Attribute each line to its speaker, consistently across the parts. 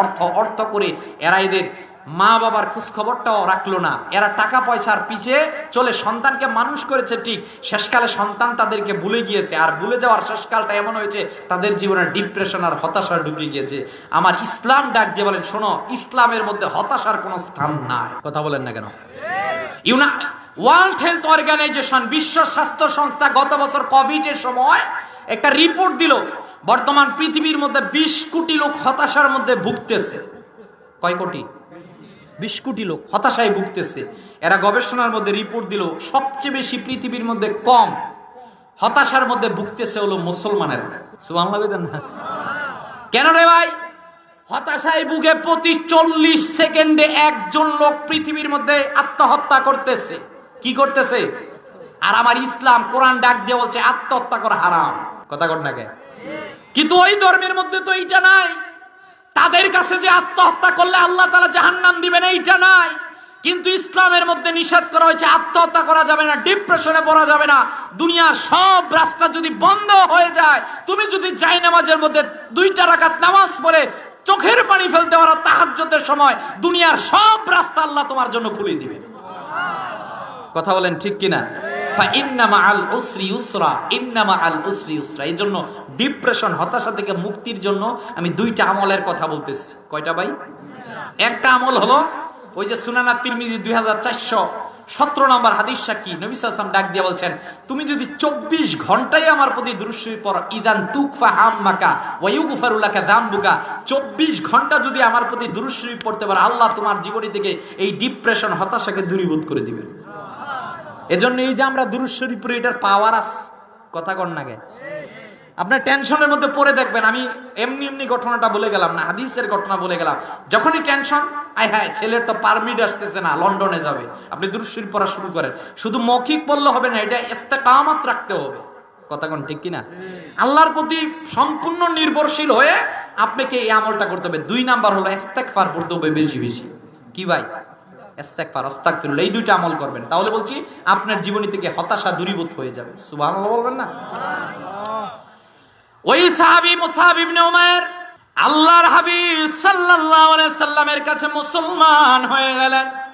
Speaker 1: অর্থ অর্থ করে এরা এদের মা বাবার রাখল না। এরা টাকা পয়সার চলে, সন্তানকে মানুষ করেছে ঠিক। শেষকালে সন্তান তাদেরকে ভুলে গিয়েছে। আর ভুলে যাওয়ার শেষকালটা এমন হয়েছে, তাদের জীবনে ডিপ্রেশন আর হতাশা ঢুকে গিয়েছে। আমার ইসলাম ডাক দিয়ে বলেন, শোনো, ইসলামের মধ্যে হতাশার কোনো স্থান নাই। কথা বলেন না কেন? ইউনা ওয়ার্ল্ড হেলথ অর্গানাইজেশন বিশ্ব স্বাস্থ্য সংস্থা গত বছর কোভিড এর সময় একটা রিপোর্ট দিল, বর্তমান পৃথিবীর মধ্যে বিশ কোটি লোক হতাশার মধ্যে ভুগতেছে। কয় কোটি? বিশ কোটি লোক হতাশায় ভুগতেছে। এরা গবেষণার মধ্যে রিপোর্ট দিল, সবচেয়ে বেশি পৃথিবীর মধ্যে কম হতাশার মধ্যে ভুগতেছে হলো মুসলমানের। কেন রে ভাই? হতাশায় ভুগে প্রতি চল্লিশ সেকেন্ডে একজন লোক পৃথিবীর মধ্যে আত্মহত্যা করতেছে। কি করতেছে? আর আমার ইসলাম কোরআন ডাক দিয়ে বলছে, আত্মহত্যা করা হারাম। কথা কর নাকি কিন্তু ওই ধর্মের মধ্যে তো এইটা নাই। তাদের কাছে যে আত্মহত্যা করলে আল্লাহ তালা জাহান্নাম দিবেন, এইটা নাই। কিন্তু ইসলামের মধ্যে নিষেধ করা হয়েছে, আত্মহত্যা করা যাবে না, ডিপ্রেশনে পড়া যাবে না। দুনিয়ার সব রাস্তা যদি বন্ধ হয়ে যায়, তুমি যদি যাই নামাজের মধ্যে দুইটা রাখাত নামাজ পড়ে চোখের পানি ফেলতে পারো তাহাজ্জুদের সময়, দুনিয়ার সব রাস্তা আল্লাহ তোমার জন্য খুলে দিবে কথা বলেন ঠিক কিনা? জন্য ডিপ্রেশন হতাশা থেকে মুক্তির জন্য আমি দুইটা আমলের কথা বলতেছি। কয়টা ভাই? একটা আমল হলো ওই যে সুনানা তিরমিজি দুই হাজার চারশো, সতেরো নম্বর হাদিস ডাক দিয়ে বলছেন, তুমি যদি চব্বিশ ঘন্টায় আমার প্রতি দুরুশ্বরী পর ইদান তুকফা হাম্মাকা ওয়াইউগুফারুল্লাকা দামবুকা। চব্বিশ ঘণ্টা যদি আমার প্রতি দুরুশ্বরী পড়তে পারো, আল্লাহ তোমার জীবনী থেকে এই ডিপ্রেশন হতাশাকে দূরীভূত করে দিবেন। এজন্য এই যে আমরা দুরুশ্বরী পড়ি এটার পাওয়ার আছে কথা কর নাগে আপনার টেনশনের মধ্যে পড়ে দেখবেন, আমি এমনি এমনি ঘটনাটা বলে গেলাম না, হাদিসের ঘটনা বলে গেলাম। যখনই টেনশন আয় হ্যাঁ ছেলের তো পারমিট আসতেছে না, লন্ডনে যাবে। আপনি দুরুশ্বরী পড়া শুরু করেন। শুধু মৌখিক পড়লে হবে না, এটা ইস্তেকামাত রাখতে হবে। কথা কোন ঠিক কিনা? আল্লাহর প্রতি সম্পূর্ণ নির্ভরশীল হয়ে আপনাকে এই আমলটা করতে হবে। দুই নাম্বার হলো ইস্তেকফার পড়তে হবে বেশি বেশি। কি ভাই? এই দুইটা আমল করবেন। তাহলে বলছি, আপনার জীবনী থেকে হতাশা দূরীভূত হয়ে যাবে। সুবহানাল্লাহ বলবেন না? ওই সাহাবী মুসাব ইবনে উমাইর, আল্লাহর হাবিব সাল্লাল্লাহু আলাইহি সাল্লামের কাছে মুসলমান হয়ে গেলেন।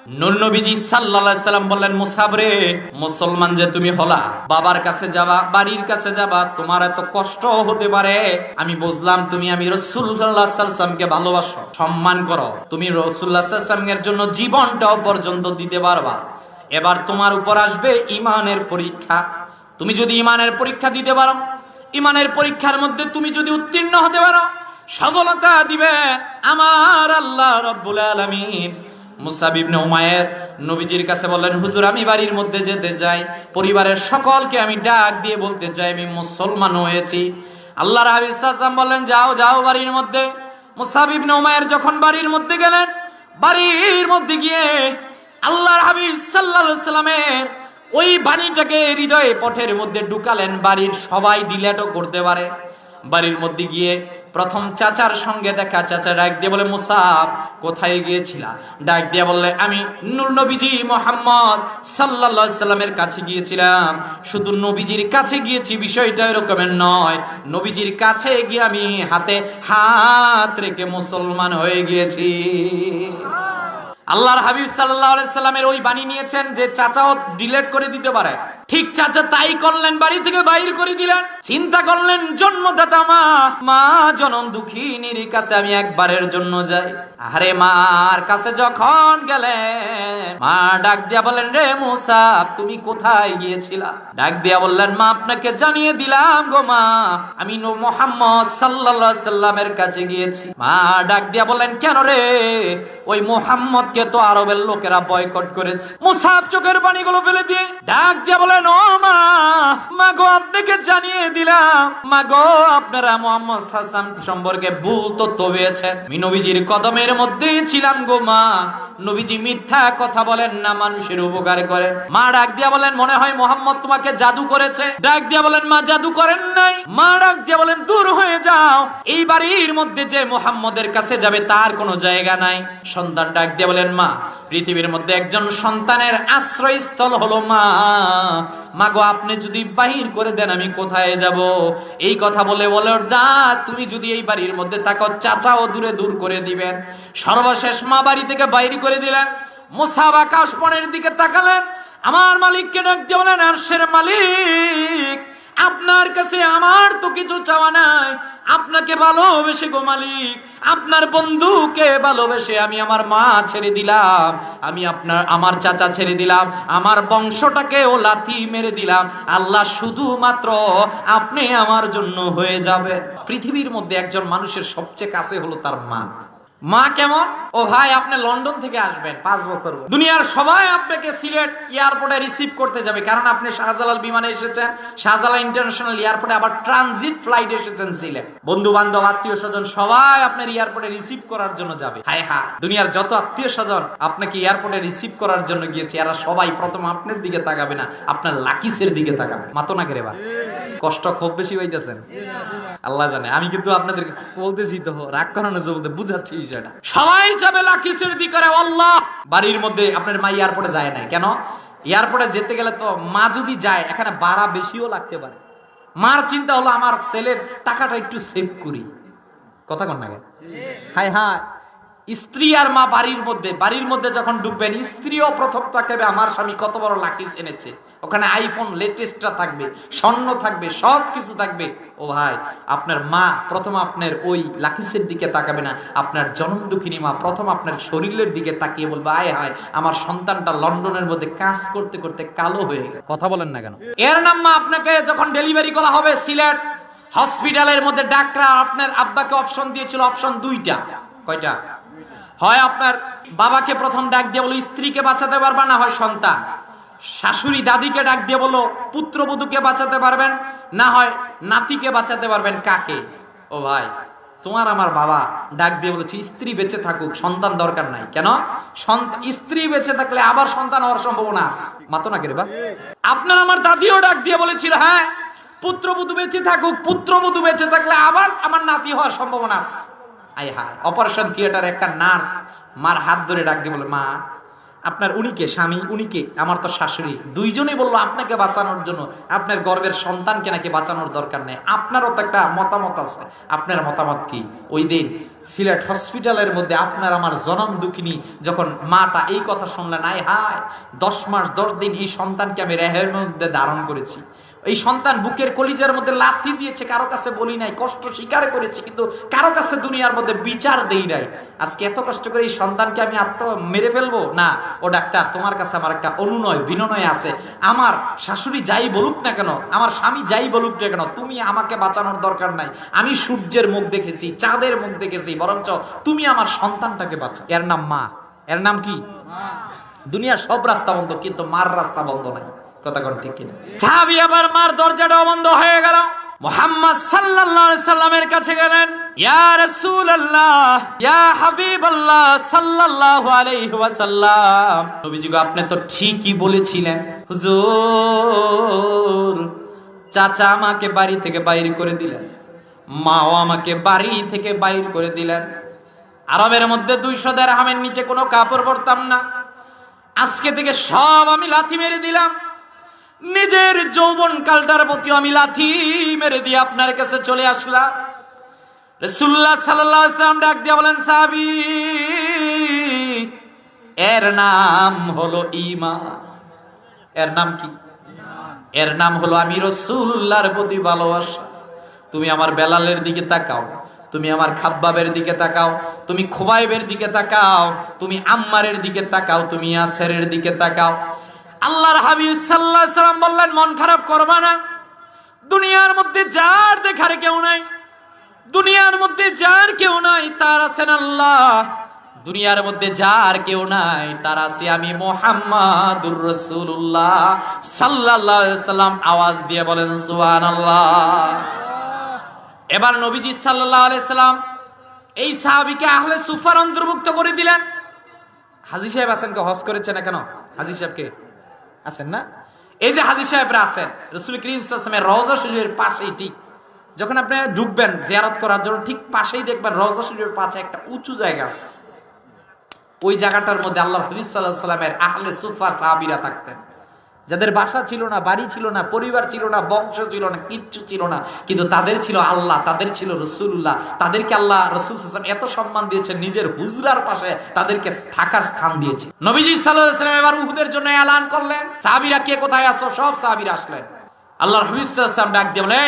Speaker 1: সাল্লাম বললেন মুসাব রে মুসলমান যে তুমি হলা, বাবার কাছে যাবা, বাড়ির কাছে যাবা, তোমার এত কষ্ট হতে পারে। আমি বুঝলাম তুমি, আমি রাসূলুল্লাহ ভালোবাসো। সম্মান করো। তুমি রাসূলুল্লাহ সাল্লামের জন্য জীবনটাও পর্যন্ত দিতে পারবা। এবার তোমার উপর আসবে ইমানের পরীক্ষা। তুমি যদি ইমানের পরীক্ষা দিতে পারো, ইমানের পরীক্ষার মধ্যে তুমি যদি উত্তীর্ণ হতে পারো, সফলতা দিবে আমার আল্লাহ রব্বুল আলামিন। মুসাব ইবনে উমায়ের নবীজির কাছে বললেন, হুজুর, আমি বাড়ির মধ্যে যেতে চাই। পরিবারের সকলকে আমি ডাক দিয়ে বলতে চাই, আমি মুসলমান হয়েছি। আল্লাহর হাবিব সাল্লাম বললেন, যাও যাও বাড়ির মধ্যে। মুসাব ইবনে উমায়ের যখন বাড়ির মধ্যে গেলেন, বাড়ির মধ্যে গিয়ে আল্লাহর হাবিব আলাইহি সাল্লামের ওই বাণীটাকে হৃদয়ে পথের মধ্যে ঢুকালেন, বাড়ির সবাই ডিলেটও করতে পারে। বাড়ির মধ্যে গিয়ে প্রথম চাচার সঙ্গে দেখা, চাচা ডাক দিয়ে বলে, মুসাফ, কোথায় গিয়েছিলা? ডাক দিয়ে বললে, আমি নূর নবীজি মোহাম্মদ আলাইহি সাল্লামের কাছে গিয়েছিলাম। শুধু নবীজির কাছে গিয়েছি, বিষয়টা এরকমের নয়। নবীজির কাছে গিয়ে আমি হাতে হাত রেখে মুসলমান হয়ে গিয়েছি। আল্লাহর হাবিব আলাইহি সাল্লামের ওই বাণী নিয়েছেন যে, চাচাও ডিলেট করে দিতে পারে। ঠিক চাচা, তাই করলেন, বাড়ি থেকে বাইর করে দিলেন। চিন্তা করলেন, জন্মদাতা মা মা জনম দুঃখিনীর কাছে আমি একবারের জন্য যাই। আরে মার কাছে যখন গেলেন, মা ডাক দিয়া বললেন, রে মুসা, তুমি কোথায় গিয়েছিলা? ডাক দিয়া বললেন, মা, আপনাকে জানিয়ে দিলাম গো মা, আমি নো মোহাম্মদ সাল্লাল্লাহু সাল্লামের কাছে গিয়েছি। মা ডাক দিয়া বললেন, কেন রে? ওই মোহাম্মদকে তো আরবের লোকেরা বয়কট করেছে। মুসাফ চোখের পানিগুলো ফেলে দিয়ে ডাক দিয়া বলেন ও মা? মা গো আপনাকে জানিয়ে দিলাম। মা গো আপনারা মোহাম্মদ হাসান সম্পর্কে ভুল তথ্য পেয়েছেন মিনবিজির নবীজির কদমের মধ্যেই ছিলাম গো মা। নবীজি মিথ্যা কথা বলেন না, মানুষের উপকার করেন মা ডাক দিয়া বলেন, মনে হয় মোহাম্মদ তোমাকে জাদু করেছে? ডাক দিয়া বলেন, মা, জাদু করেন নাই। মা ডাক দিয়া বলেন, দূর হয়ে যাও। এই বাড়ির মধ্যে যে মোহাম্মদের কাছে যাবে, তার কোনো জায়গা নাই। সন্তান ডাক দিয়া বলেন, মা, পৃথিবীর মধ্যে একজন সন্তানের আশ্রয়স্থল হলো মা। মা গো আপনি যদি বাহির করে দেন, আমি কোথায় যাব? এই কথা বলে বলে যা, তুমি যদি এই বাড়ির মধ্যে তাকো চাচাও দূরে দূর করে দিবেন। সর্বশেষ মা বাড়ি থেকে বাইরে করে দিলেন। মোসাব আকাশ পনেরো দিকে তাকালেন। আমার মালিককে ডাক দিয়ে বলেন, আরশের মালিক আপনার কাছে আমার তো কিছু চাওয়া নাই। আপনাকে ভালোবেসে গো মালিক। আপনার বন্ধুকে ভালোবেসে আমি আমার মা ছেড়ে দিলাম। আমি আপনার, আমার চাচা ছেড়ে দিলাম। আমার বংশটাকে ও লাথি মেরে দিলাম। আল্লাহ শুধুমাত্র আপনি আমার জন্য হয়ে যাবে। পৃথিবীর মধ্যে একজন মানুষের সবচেয়ে কাছে হলো তার মা। মা কেমন? ও ভাই, আপনি লন্ডন থেকে আসবেন, পাঁচ বছর দুনিয়ার সবাই আপনাকে সিলেট এয়ারপোর্টে রিসিভ করতে যাবে, কারণ আপনি শাহজালাল বিমানে এসেছেন, শাহজালাল ইন্টারন্যাশনাল এয়ারপোর্টে আবার ট্রানজিট ফ্লাইট এসেছেন সিলেট। বন্ধু বান্ধব আত্মীয় স্বজন সবাই আপনার এয়ারপোর্টে রিসিভ করার জন্য যাবে। হায় হা দুনিয়ার যত আত্মীয় স্বজন আপনাকে এয়ারপোর্টে রিসিভ করার জন্য গিয়েছে, এরা সবাই প্রথম আপনার দিকে তাকাবে না, আপনার লাকিসের দিকে তাকাবে। মাতো না কেরে কষ্ট খুব বেশি হইতেছেন আল্লাহ জানে। আমি কিন্তু আপনাদেরকে বলতেছি তো, রাগ করানোর জন্য বুঝাচ্ছি বিষয়টা। সবাই যাবে লাকিসের দিকে আল্লাহ! বাড়ির মধ্যে আপনার মা এয়ারপোর্টে যায় না কেন? এয়ারপোর্টে যেতে গেলে তো মা যদি যায়, এখানে ভাড়া বেশিও লাগতে পারে। মার চিন্তা হলো, আমার ছেলের টাকাটা একটু সেভ করি। কথা কন না? হায় হায়! স্ত্রী আর মা বাড়ির মধ্যে বাড়ির মধ্যে যখন ঢুকবেন স্ত্রীও প্রথম তাকাবে আমার স্বামী কত বড় লাকিজ এনেছে। ওখানে আইফোন লেটেস্টটা থাকবে, স্বর্ণ থাকবে, সব কিছু থাকবে। ও ভাই, আপনার মা প্রথম আপনার ওই লাকিসের দিকে তাকাবে না। আপনার জন্ম দুঃখিনী মা প্রথম আপনার শরীরের দিকে তাকিয়ে বলবে, আয় হায়, আমার সন্তানটা লন্ডনের মধ্যে কাজ করতে করতে কালো হয়ে গেল। কথা বলেন না কেন? এর নাম মা আপনাকে যখন ডেলিভারি করা হবে, সিলেট হসপিটালের মধ্যে ডাক্তার আপনার আব্বাকে অপশন দিয়েছিল অপশন দুইটা। কয়টা? হয় আপনার বাবাকে প্রথম ডাক দিয়ে বলো, স্ত্রীকে বাঁচাতে পারবা না হয় সন্তান? শাশুড়ি দাদিকে ডাক দিয়ে বলো, পুত্রবধূকে বাঁচাতে পারবেন? না হয় নাতিকে বাঁচাতে পারবেন কাকে? ও ভাই, তোমার আমার বাবা ডাক দিয়ে বলেছে, স্ত্রী বেঁচে থাকুক, সন্তান দরকার নাই। কেন? স্ত্রী বেঁচে থাকলে আবার সন্তান হওয়ার সম্ভাবনা মাতো না কেরে আপনার আমার দাদিও ডাক দিয়ে বলেছিল হ্যাঁ পুত্রবধূ বেঁচে থাকুক, পুত্রবধূ বেঁচে থাকলে আবার আমার নাতি হওয়ার সম্ভাবনা আছে। অপারেশন থিয়েটার একটা নার্স মার হাত ধরে ডাক দিয়ে বলে মা, আপনার উনিকে স্বামী উনিকে আমার তো শাশুড়ি। দুইজনেই বলল, আপনাকে বাঁচানোর জন্য। আপনার গর্বের সন্তানকে নাকি বাঁচানোর দরকার নেই। আপনারও তো একটা মতামত আছে। আপনার মতামত কি? ওই দিন সিলেট হসপিটালের মধ্যে আপনার আমার জনম দুঃখিনী যখন মাটা এই কথা শুনলেন, আয় হায়, দশ মাস, দশ দিন এই সন্তানকে আমি রেহের মধ্যে ধারণ করেছি। এই সন্তান বুকের কলিজার মধ্যে লাথি দিয়েছে কারও কাছে বলি নাই কষ্ট স্বীকার করেছি কিন্তু কারও কাছে দুনিয়ার মধ্যে বিচার দেই নাই। আজকে এত কষ্ট করে এই সন্তানকে আমি আত্ম মেরে ফেলব? না ও ডাক্তার তোমার কাছে আমার একটা অনুনয় বিনয় আছে। আমার শাশুড়ি যাই বলুক না কেন আমার স্বামী যাই বলুক না কেন তুমি আমাকে বাঁচানোর দরকার নাই। আমি সূর্যের মুখ দেখেছি চাঁদের মুখ দেখেছি বরঞ্চ তুমি আমার সন্তানটাকে বাঁচো এর নাম মা এর নাম কি? দুনিয়ার সব রাস্তা বন্ধ কিন্তু মার রাস্তা বন্ধ নাই। কথা ঠিক কিনা? সাহাবী আবার মার দরজাটাও বন্ধ হয়ে গেল। মোহাম্মদ সাল্লাল্লাহু আলাইহি সাল্লামের কাছে গেলেন, ইয়া রাসূলুল্লাহ, ইয়া হাবিবাল্লাহ সাল্লাল্লাহু আলাইহি ওয়াসাল্লাম। নবীজি আপনি তো ঠিকই বলেছিলেন, হুজুর, চাচা আমাকে বাড়ি থেকে বাইর করে দিলেন, মাও আমাকে বাড়ি থেকে বাইর করে দিলেন। আরবের মধ্যে দুইশো দেড়হামের নিচে কোনো কাপড় পরতাম না। আজকে থেকে সব আমি লাথি মেরে দিলাম। নিজের যৌবন কালটার প্রতি আমি লাথি মেরে দিয়ে আপনার কাছে চলে আসলাম। রসুল্লাহ সাল্লাম ডাক দিয়ে বলেন সাবি এর নাম হলো ইমা এর নাম কি? এর নাম হলো, আমি রসুল্লাহর প্রতি ভালোবাসা। তুমি আমার বেলালের দিকে তাকাও, তুমি আমার খাব্বাবের দিকে তাকাও, তুমি খোবাইবের দিকে তাকাও, তুমি আম্মারের দিকে তাকাও, তুমি ইয়াসেরের দিকে তাকাও। আল্লাহর হাবিব আলাইহি সাল্লাম বললেন, মন খারাপ করবা না। দুনিয়ার মধ্যে যার দেখার কেউ নাই। দুনিয়ার মধ্যে যার কেউ নাই, তার আছেন আল্লাহ। দুনিয়ার মধ্যে যার কেউ নাই, তার আছে আমি মোহাম্মদুর রসুল্লাহ আলাইহি সাল্লাম আওয়াজ দিয়ে বলেন সুহান আল্লাহ এবার নবীজি সাল্লাহ আলাইহি সাল্লাম এই সাহাবীকে আহলে সুফার অন্তর্ভুক্ত করে দিলেন। হাজি সাহেব আছেন কে? হজ করেছে না কেন? হাজি সাহেবকে? আছেন না? এই যে হাজির সাহেবরা আছেন, রসুল করিম সাল্লামের রওজা শরীফের পাশেই ঠিক। যখন আপনি ঢুকবেন জেয়ারত করার জন্য, ঠিক পাশেই দেখবেন রওজা শরীফের পাশে একটা উঁচু জায়গা আছে। ওই জায়গাটার মধ্যে আল্লাহ হাবিব সাল্লাহ সাল্লামের আহলে সুফা সাহাবিরা থাকতেন। যাদের বাসা ছিল না, বাড়ি ছিল না, পরিবার ছিল না, বংশ ছিল না, কিচ্ছু ছিল না। কিন্তু তাদের ছিল আল্লাহ, তাদের ছিল রসুল্লাহ তাদেরকে আল্লাহ রসুল এত সম্মান দিয়েছেন, নিজের হুজরার পাশে তাদেরকে থাকার স্থান দিয়েছে নবীজি সাল্লাম এবার উহুদের জন্য এলান করলেন। সাহাবিরা কে কোথায় আছো? সব সাহাবিরা আসলেন। আল্লাহ হাবিবাম ডাক দিয়ে বলে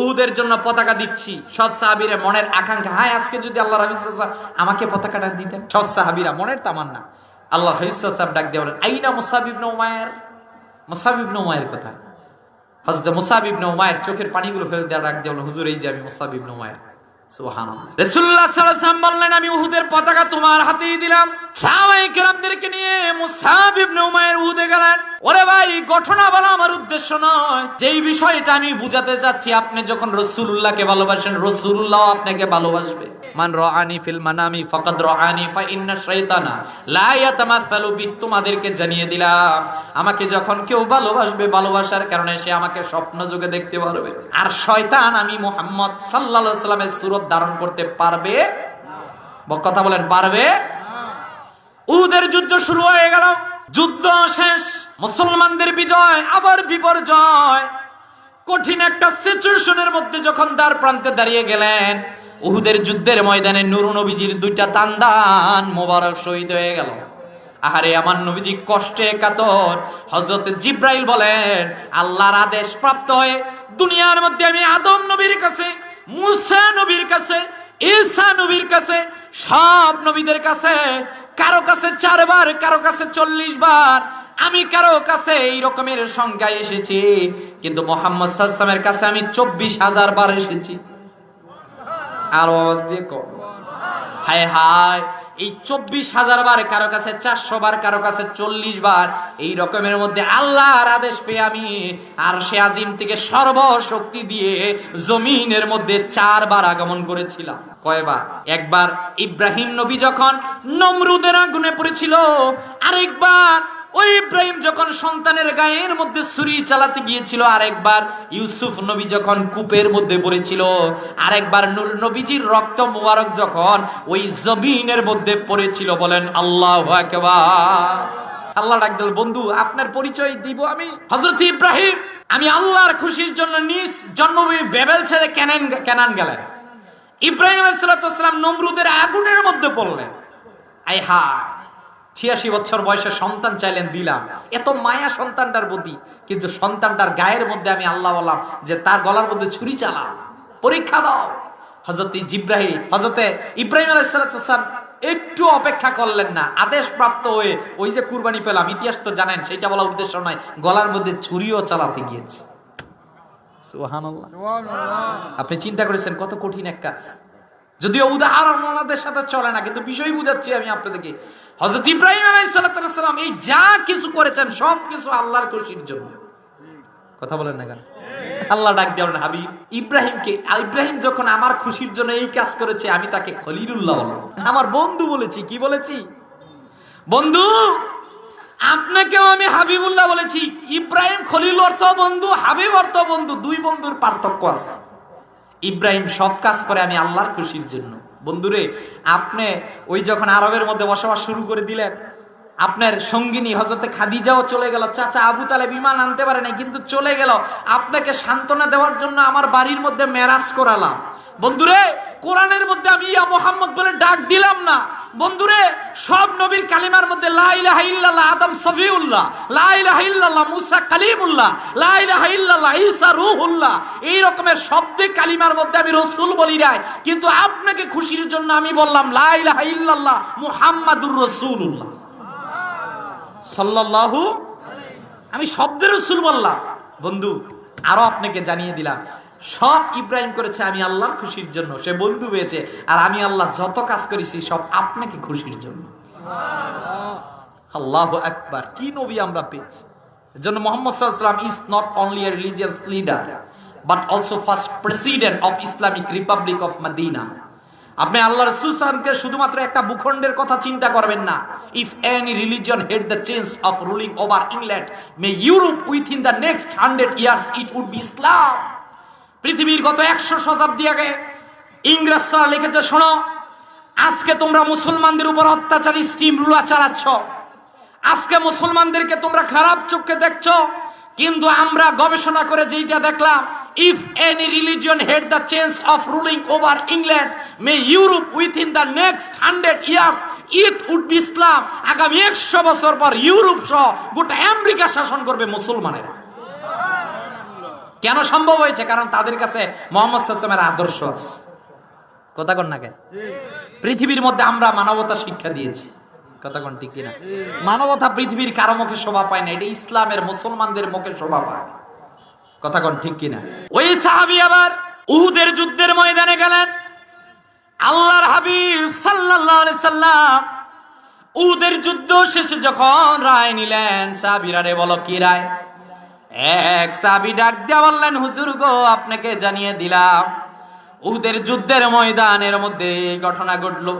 Speaker 1: উহুদের জন্য পতাকা দিচ্ছি। সব সাহাবিরা মনের আকাঙ্ক্ষা, হায়, আজকে যদি আল্লাহ হাবিবাম আমাকে পতাকাটা দিতেন? সব সাহাবিরা মনের তামান্না। আল্লাহ হাবিবাম ডাক দিয়ে বলেন, আইনা মুসাবিব নৌমায়ের মুসাবিব নোমায়ের কথা। হজরত মুসাবিব নোমায়ের চোখের পানিগুলো ফেলে দেওয়া হুজুর, এই যে আমি সাল্লাল্লাহু আলাইহি বললেন, আমি উহুদের পতাকা তোমার দিলাম। নিয়ে মুসাব ইবনে উহুদে গেলেন। ওরে ভাই আমার উদ্দেশ্য নয়। যেই বিষয়টা আমি বুঝাতে চাচ্ছি, আপনি যখন রাসূলুল্লাহকে ভালোবাসেন, রাসূলুল্লাহ আপনাকে ভালোবাসবে। মান রাআনি ফিল মানামি ফাকাদ রাআনি ফা ইন্না বি তোমাদেরকে জানিয়ে দিলাম, আমাকে যখন কেউ ভালোবাসবে ভালোবাসার কারণে সে আমাকে স্বপ্ন দেখতে পারবে। আর শয়তান আমি মুহাম্মদ সাল্লাল্লাহু আলাইহি সাল্লামের সুরত ধারণ করতে পারবে? কথা বলেন, পারবে? উহুদের যুদ্ধ শুরু হয়ে গেল। যুদ্ধ শেষ। মুসলমানদের বিজয় আবার বিপর্যয়। কঠিন একটা সিচুয়েশনের মধ্যে যখন দ্বার প্রান্তে দাঁড়িয়ে গেলেন উহুদের যুদ্ধের ময়দানে নুর নবীজির দুইটা তান্দান মোবারক শহীদ হয়ে গেল। আহারে, আমার নবীজি কষ্টে কাতর। হজরত জিব্রাইল বলেন, আল্লাহর আদেশ প্রাপ্ত হয়ে দুনিয়ার মধ্যে আমি আদম নবীর কাছে, মুসা নবীর কাছে, ঈসা নবীর কাছে, সব নবীদের কাছে, কারও কাছে চারবার, কারও কাছে চল্লিশ বার, আমি কারও কাছে এই রকমের সংখ্যায় এসেছি। কিন্তু মোহাম্মদ সাল্লামের কাছে আমি চব্বিশ হাজার বার এসেছি। দিয়ে কম। হায় হায়, এই চব্বিশ হাজার বার কারও কাছে, চারশো বার কারও কাছে, চল্লিশ বার এই রকমের মধ্যে আল্লাহর আদেশ পেয়ে আমি আর সে আজিম থেকে সর্বশক্তি দিয়ে জমিনের মধ্যে চারবার আগমন করেছিলাম। কয়বার? একবার ইব্রাহিম নবী যখন নমরুদের আগুনে পড়েছিল, আরেকবার ওই ইব্রাহিম যখন সন্তানের গায়ের মধ্যে ছুরি চালাতে গিয়েছিল আরেকবার ইউসুফ নবী যখন কূপের মধ্যে পড়েছিল আরেকবার নূর নবীজির রক্ত মুবারক যখন ওই জমিনের মধ্যে পড়েছিল বলেন আল্লাহ আল্লাহ ডাক দিল, বন্ধু আপনার পরিচয় দিব আমি? হযরত ইব্রাহিম আমি আল্লাহর খুশির জন্য নিজ জন্মভূমি বেবেল ছেড়ে কেনান কেনান গেলেন। ইব্রাহিম আলাইহিসসালাম নমরুদের আগুনের মধ্যে পড়লেন। আয় হায়! ছিয়াশি বছর বয়সে সন্তান চাইলেন দিলাম। এত মায়া সন্তানটার প্রতি কিন্তু সন্তানটার গায়ের মধ্যে আমি আল্লাহ বললাম যে তার গলার মধ্যে ছুরি চালা পরীক্ষা দাও। হজরত জিব্রাহিম হজরতে ইব্রাহিম আলাইসালাম একটু অপেক্ষা করলেন না আদেশ প্রাপ্ত হয়ে ওই যে কুরবানি পেলাম ইতিহাস তো জানেন সেটা বলা উদ্দেশ্য নয় গলার মধ্যে ছুরিও চালাতে গিয়েছে। আপনি চিন্তা করেছেন কত কঠিন এক কাজ? যদিও উদাহরণ আমাদের সাথে চলে না, কিন্তু বিষয় বুঝাচ্ছি আমি আপনাদেরকে। হজরত ইব্রাহিম আলাইসালাম এই যা কিছু করেছেন, সব কিছু আল্লাহর খুশির জন্য। কথা বলেন না কেন? আল্লাহ ডাক দেওয়ার হাবিব, ইব্রাহিমকে, ইব্রাহিম যখন আমার খুশির জন্য এই কাজ করেছে, আমি তাকে খলিলুল্লাহ বললাম। আমার বন্ধু বলেছি, কি বলেছি? বন্ধু, আপনাকেও আমি হাবিবুল্লাহ বলেছি। ইব্রাহিম খলিল অর্থ বন্ধু, হাবিব অর্থ বন্ধু, দুই বন্ধুর পার্থক্য আছে। ইব্রাহিম সব কাজ করে আমি আল্লাহর খুশির জন্য। বন্ধুরে, আপনি ওই যখন আরবের মধ্যে বসবাস শুরু করে দিলেন, আপনার সঙ্গিনী হজরতে খাদিজাও চলে গেল। চাচা আবু তালে বিমান আনতে পারে নাই, কিন্তু চলে গেল। আপনাকে সান্ত্বনা দেওয়ার জন্য আমার বাড়ির মধ্যে মেরাজ করালাম। বন্ধুরে, কোরআনের মধ্যে আমি ইয়া মোহাম্মদ বলে ডাক দিলাম না। বন্ধুরে, সব নবীর কালিমার মধ্যে আদম মুসা এই রকমের শব্দে কালিমার মধ্যে আমি রসূল বলি নাই। কিন্তু আপনাকে খুশির জন্য আমি বললাম, লা ইলাহা ইল্লাল্লাহ মুহাম্মাদুর রাসূলুল্লাহ। সাল্লাল্লাহু আমি শব্দের রসুল বললাম। বন্ধু, আরও আপনাকে জানিয়ে দিলাম সব ইব্রাহিম করেছে আমি আল্লাহর খুশির জন্য। সে বন্ধু পেয়েছে আর আমি আল্লাহ যত কাজ করেছি সব আপনাকে খুশির জন্য। আল্লাহ। একবার কি নবী আমরা পেয়েছি? জন্য মোহাম্মদ সাল্লাম is not only a religious leader but also first president of Islamic republic of Medina আপনি আল্লাহ রসুল সালামকে শুধুমাত্র একটা ভূখণ্ডের কথা চিন্তা করবেন না। If any religion had the chance of ruling over England, may Europe within the next hundred years it would be Islam. পৃথিবীর গত একশো শতাব্দী আগে ইংরেজরা লিখেছে, শোনো, আজকে তোমরা মুসলমানদের উপর অত্যাচারী স্টিম রুলা চালাচ্ছ। আজকে মুসলমানদেরকে তোমরা খারাপ চোখে দেখছ, কিন্তু আমরা গবেষণা করে যেইটা দেখলাম if any religion had the change of ruling over England may Europe within the next hundred years it would be Islam আগামী একশো বছর পর ইউরোপ সহ গোটা আমেরিকা শাসন করবে মুসলমানেরা। কেন সম্ভব হয়েছে? কারণ তাদের কাছে মোহাম্মদ সাল্লামের আদর্শ আছে। কথা কন না কেন? পৃথিবীর মধ্যে আমরা মানবতা শিক্ষা দিয়েছি। কথা কোন ঠিক কিনা? মানবতা পৃথিবীর কারও মুখে শোভা পায় না, এটা ইসলামের মুসলমানদের মুখে শোভা পায়। কথা কোন ঠিক কিনা? ওই সাহাবি আবার উহুদের যুদ্ধের ময়দানে গেলেন। আল্লাহর হাবিব সাল্লাল্লাহু আলাইহি সাল্লাম উহুদের যুদ্ধ শেষে যখন রায় নিলেন, সাহাবীরা রে বলো কি রায়? এক সাহাবী ডাক দিয়া বললেন, হুজুর গো, আপনাকে জানিয়ে দিলাম, উহুদের যুদ্ধের ময়দানের মধ্যে এই ঘটনা ঘটলো।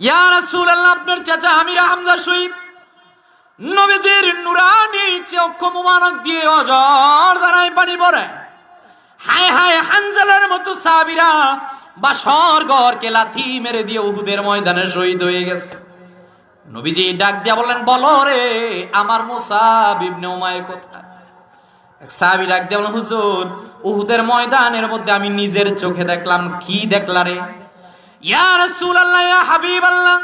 Speaker 1: ইয়া রাসূলুল্লাহ, আপনার চাচা আমির হামজা শহীদ, নবীজির নুরানি চোখ মুবারক দিয়ে অজর দ্বারাই পানি পড়ে। হায় হায় হানজালার মতো সাহাবীরা বা স্বর্গরকে লাথি মেরে দিয়ে উহুদের ময়দানে শহীদ হয়ে গেছে। নবীজি ডাক দিয়া বললেন, বলো রে, আমার মুসাব ইবনে উমায়ের কোথায়? সাহাবী ডাক দিয়া বললেন, হুজুর, উহুদের ময়দানের মধ্যে আমি নিজের চোখে দেখলাম, কি দেখলা রে? ইয়া রাসূলুল্লাহ, ইয়া হাবিবাল্লাহ,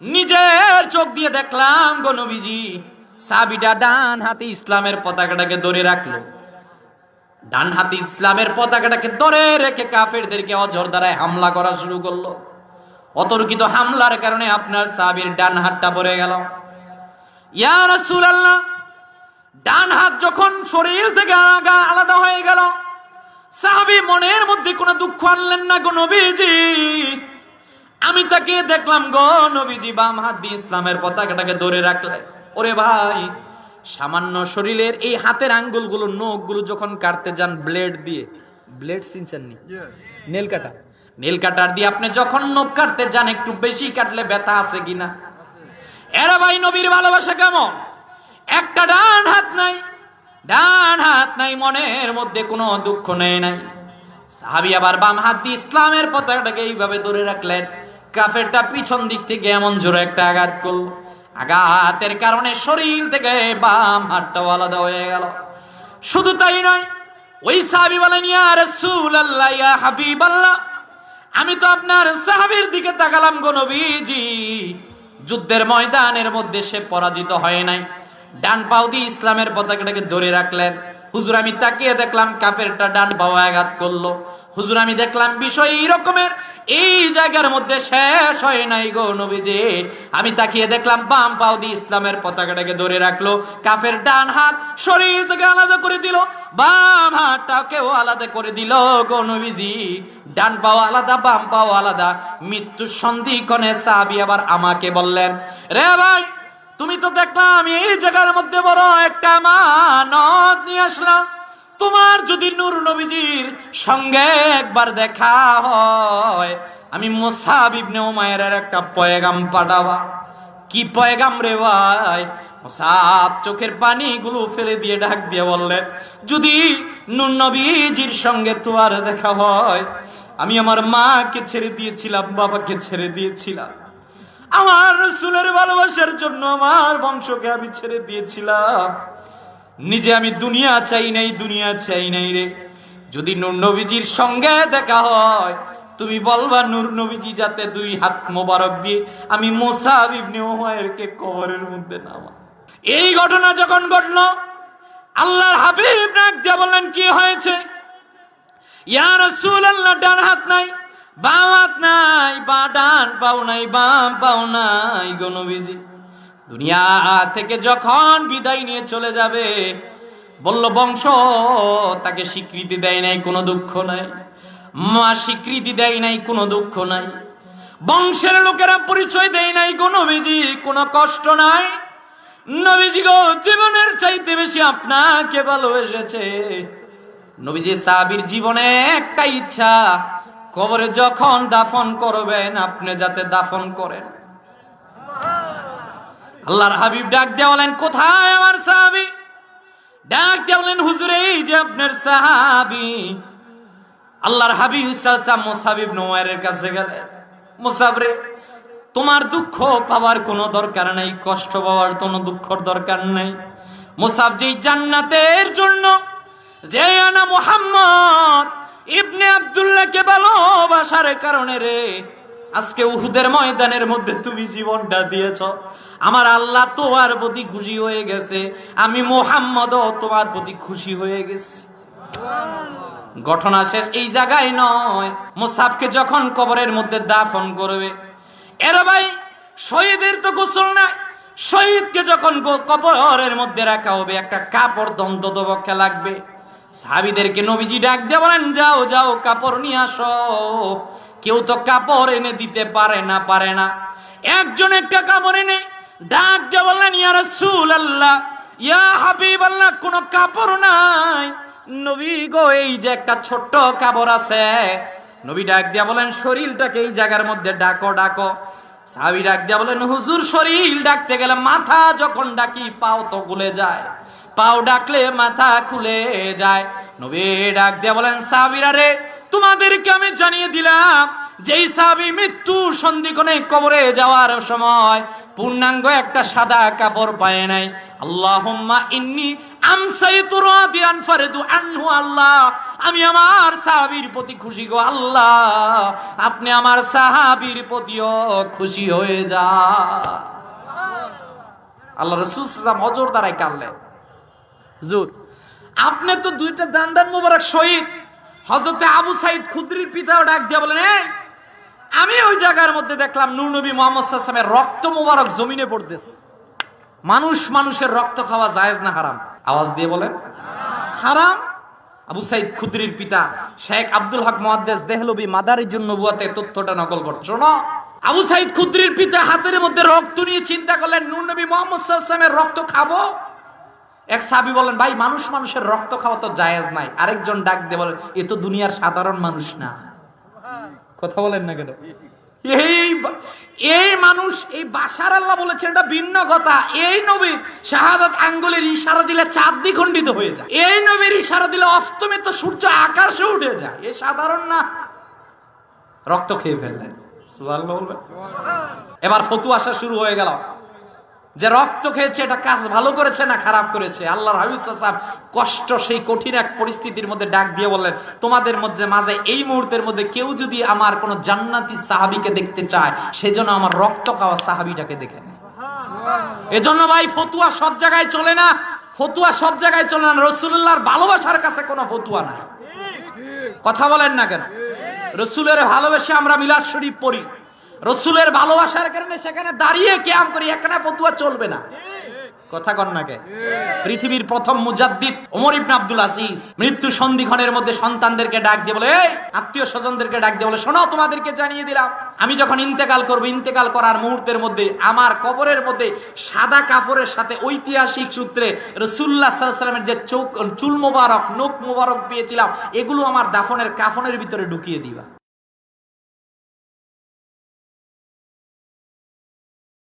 Speaker 1: নিজের চোখ দিয়ে দেখলাম গো নবীজি। সাবিটা ডান হাতে ইসলামের পতাকাটাকে ধরে রাখল। ডান হাতে ইসলামের পতাকাটাকে ধরে রেখে কাফেরদেরকে অজর দ্বারায় হামলা করা শুরু করল। অতর্কিত হামলার কারণে আপনার সাবির ডান হাতটা পড়ে গেল। ইয়া রাসূলুল্লাহ ডান হাত যখন শরীর থেকে আলাদা হয়ে গেল সাহাবি মনের মধ্যে কোনো দুঃখ আনলেন না গো নবীজি। আমি তাকে দেখলাম গো নবীজি বাম হাত দিয়ে ইসলামের পতাকাটাকে ধরে রাখলে। ওরে ভাই সামান্য শরীরের এই হাতের আঙ্গুলগুলো নখগুলো যখন কাটতে যান ব্লেড দিয়ে ব্লেড চিনছেন নি? নেল কাটা। নেল কাটার দিয়ে আপনি যখন নখ কাটতে যান, একটু বেশি কাটলে ব্যথা আছে কিনা? এরা ভাই, নবীর ভালোবাসা কেমন? একটা ডান হাত নাই, ডান হাত নাই, মনের মধ্যে কোনো দুঃখ নেই নাই। সাহাবি আবার বাম হাত দিয়ে ইসলামের পতাকাটাকে এইভাবে ধরে রাখলেন। কাফেরটা পিছন দিক থেকে এমন জোরে একটা আঘাত করল। আঘাতের কারণে শরীর থেকে বাম হাতটাও আলাদা হয়ে গেল। শুধু তাই নয়, ওই সাহাবি বলেন, ইয়া রাসূলুল্লাহ, ইয়া হাবিবাল্লাহ। আমি তো আপনার সাহাবির দিকে তাকালাম গো নবীজি। যুদ্ধের ময়দানের মধ্যে সে পরাজিত হয় নাই। ডান পাও দিয়ে ইসলামের পতাকাটাকে ধরে রাখলেন। হুজুর, আমি তাকিয়ে দেখলাম কাপেরটা ডান পাও আঘাত করল। হুজুর, আমি দেখলাম বিষয় এই রকমের। এই জায়গার মধ্যে শেষ হয় নাই গো নবীজি। আমি তাকিয়ে দেখলাম বাম পাও দিয়ে ইসলামের পতাকাটাকে ধরে রাখল, কাফের ডান হাত শরীর থেকে আলাদা করে দিল, বাম হাতটাকেও আলাদা করে দিল গো নবীজি। ডান পাও আলাদা, বাম পাও আলাদা। মৃত্যু সন্ধিক্ষণে সাহাবি আবার আমাকে বললেন, রে ভাই, তুমি তো দেখলাম এই জায়গার মধ্যে বড় একটা মানত নিয়ে আসলাম তোমার যদি নূর নবীজির সঙ্গে একবার দেখা হয়, আমি মোসাব ইবনে উমায়ের একটা পয়গাম পাঠাবা। কি পয়গাম রে ভাই? মোসাব চোখের পানিগুলো ফেলে দিয়ে ডাক দিয়ে বললেন যদি নূর নবীজির সঙ্গে তোমার দেখা হয়, আমি আমার মাকে ছেড়ে দিয়েছিলাম, বাবাকে ছেড়ে দিয়েছিলাম। আমার রসুলের ভালোবাসার জন্য আমার বংশকে আমি ছেড়ে দিয়েছিলাম। নিজে আমি দুনিয়া চাই নাই, দুনিয়া চাই নাই রে। যদি নূর নবীজির সঙ্গে দেখা হয়, তুমি বলবা, নূর নবীজি যাতে দুই হাত মোবারক দিয়ে আমি মোসাব ইবনে উমায়েরকে কবরের মধ্যে নামা এই ঘটনা যখন ঘটলো, আল্লাহর হাবিব ডাক দিয়ে বললেন, কি হয়েছে? ইয়া রাসূলুল্লাহ, ডান হাত নাই বাম হাত নাই, বা ডান পাও নাই, বাম পাও নাই গো নবীজি। দুনিয়া থেকে যখন বিদায় নিয়ে চলে যাবে, বলল, বংশ, তাকে স্বীকৃতি দেয় নাই, কোনো দুঃখ নাই। মা স্বীকৃতি দেয় নাই, কোনো দুঃখ নাই। বংশের লোকেরা পরিচয় দেয় নাই কোনো নবীজি, কোনো কষ্ট নাই। নবীজি গো, জীবনের চাইতে বেশি আপনাকে ভালোবেসেছে। নবীজি সাহাবীর জীবনে একটা ইচ্ছা, কবরে যখন দাফন করবেন, আপনি যাতে দাফন করেন। আল্লাহর হাবিব ডাক দিয়ে বলেন, কোথায় আমার সাহাবি? ডাক দিয়ে বলেন, হুজুর, এই যে আপনার সাহাবি। আল্লাহর হাবিব ইসলাম নোয়ারের কাছে গেলেন, মুসাবরে, তোমার দুঃখ পাওয়ার কোনো দরকার নেই, কষ্ট পাওয়ার কোনো দুঃখর দরকার নেই। মুসাব যেই জান্নাতের জন্য, যে আনা মোহাম্মদ ইবনে আব্দুল্লাহকে ভালোবাসার কারণে রে, আজকে উহুদের ময়দানের মধ্যে তুমি জীবনটা দিয়েছ। আমার আল্লাহ তোমার প্রতি খুশি হয়ে গেছে। আমি মোহাম্মদও তোমার প্রতি খুশি হয়ে গেছি। ঘটনা শেষ। এই জায়গায় নয়। মুসাফকে যখন কবরের মধ্যে দাফন করবে। এরা ভাই, শহীদের তো গোসল নাই। শহীদকে যখন কবরের মধ্যে রাখা হবে, একটা কাপড় দ্বন্দ্ব দবকে লাগবে। সাহাবিদেরকে নবীজি ডাক দিয়ে বলেন, যাও যাও, কাপড় নিয়ে আসো। কেউ তো কাপড় এনে দিতে পারে না পারে না। একজন একটা কাপড় এনে ডাক দিয়ে বললেন, ইয়া রাসূল আল্লাহ ইয়া হাবিব আল্লাহ কোনো কাপড় নাই। নবী গো, এই যে একটা ছোট্ট কাপড় আছে। নবী ডাক দিয়া বলেন, শরীরটাকে এই জায়গার মধ্যে ডাকো ডাকো। সাহাবি ডাক দিয়া বলেন, হুজুর, শরীর ডাকতে গেলে মাথা যখন ডাকি, পাও তো খুলে যায়। পাও ডাকলে মাথা খুলে যায়। নবী ডাক দিয়া বলেন, সাহাবিরা রে, তোমাদেরকে আমি জানিয়ে দিলাম, যেই সাহাবি মৃত্যু সন্ধিক্ষণে কবরে যাওয়ার সময় পূর্ণাঙ্গ একটা সাদা কাপড় পায় নাই। আল্লাহুম্মা ইন্নি আল্লাহ। আমি আমার সাহাবীর প্রতি খুশি গো আল্লাহ। আপনি আমার সাহাবীর প্রতিও খুশি হয়ে যা। আল্লাহ রাসূল সাল্লাল্লাহু অজর দ্বারাই কানলেন হুজুর, আপনি তো দুইটা দান দান মুবারক শহীদ। হযরতে আবু সাইদ খুদরির পিতাও ডাক দিয়ে বলেন, এই আমি ওই জায়গার মধ্যে দেখলাম নূর নবী মোহাম্মদ সাল্লামের রক্ত মুবারক জমিনে পড়তেছে। মানুষ মানুষের রক্ত খাওয়া জায়েজ না হারাম? আওয়াজ দিয়ে বলেন। হারাম? আবু সাইদ খুদরির পিতা শেখ আব্দুল হক মুহাদ্দিস দেহলবি মাদারির জন্য বুয়াতে তথ্যটা নকল করছে। শোনো, আবু সাইদ খুদরির পিতা হাতের মধ্যে রক্ত নিয়ে চিন্তা করলেন, নূর নবী মোহাম্মদ সাল্লামের রক্ত খাব? এক সাহাবী বলেন, ভাই, মানুষ মানুষের রক্ত খাওয়া তো জায়েজ নাই। আরেকজন ডাক দিয়ে বলেন, এ তো দুনিয়ার সাধারণ মানুষ না। কথা বলেন না কেন? এই এই মানুষ, এই বাসার আল্লাহ বলেছেন এটা ভিন্ন কথা। এই নবীর শাহাদাত আঙ্গুলের ইশারা দিলে চাঁদ দ্বিখণ্ডিত হয়ে যায়। এই নবীর ইশারা দিলে অস্তমিত সূর্য আকাশে উঠে যায়। এ সাধারণ না? রক্ত খেয়ে ফেললেন। এবার ফতু আসা শুরু হয়ে গেল। যে রক্ত খেয়েছে এটা কাজ ভালো করেছে না খারাপ করেছে? আল্লাহর হাবিব সাহেব কষ্ট সেই কঠিন এক পরিস্থিতির মধ্যে ডাক দিয়ে বললেন তোমাদের মধ্যে মাঝে এই মুহূর্তের মধ্যে কেউ যদি আমার কোন জান্নাতি সাহাবিকে দেখতে চায় সেজন্য আমার রক্ত খাওয়া সাহাবিটাকে দেখে নেয়। এজন্য ভাই ফতুয়া সব জায়গায় চলে না ফতুয়া সব জায়গায় চলে না। রসুল্লাহর ভালোবাসার কাছে কোনো ফতুয়া নাই। কথা বলেন না কেন? রসুলের ভালোবেসে আমরা মিলাদ শরীফ পড়ি। রসুলের ভালোবাসার কারণে সেখানে দাঁড়িয়ে ক্যাম করি এখানে ফতুয়া চলবে না। কথা কন নাকে পৃথিবীর প্রথম মুজাদ্দিদ ওমর ইবনে আব্দুল আজিজ মৃত্যু সন্ধিক্ষণের মধ্যে সন্তানদেরকে ডাক দিয়ে বলে, এই, আত্মীয় স্বজনদেরকে ডাক দিয়ে বলে, শোনো, তোমাদেরকে জানিয়ে দিলাম, আমি যখন ইন্তেকাল করব, ইন্তেকাল করার মুহূর্তের মধ্যে, আমার কবরের মধ্যে সাদা কাপড়ের সাথে ঐতিহাসিক সূত্রে রসুল্লাহ সাল্লামের যে চোখ, চুল মোবারক নোক মোবারক পেয়েছিলাম, এগুলো আমার দাফনের কাফনের ভিতরে ঢুকিয়ে দিবা।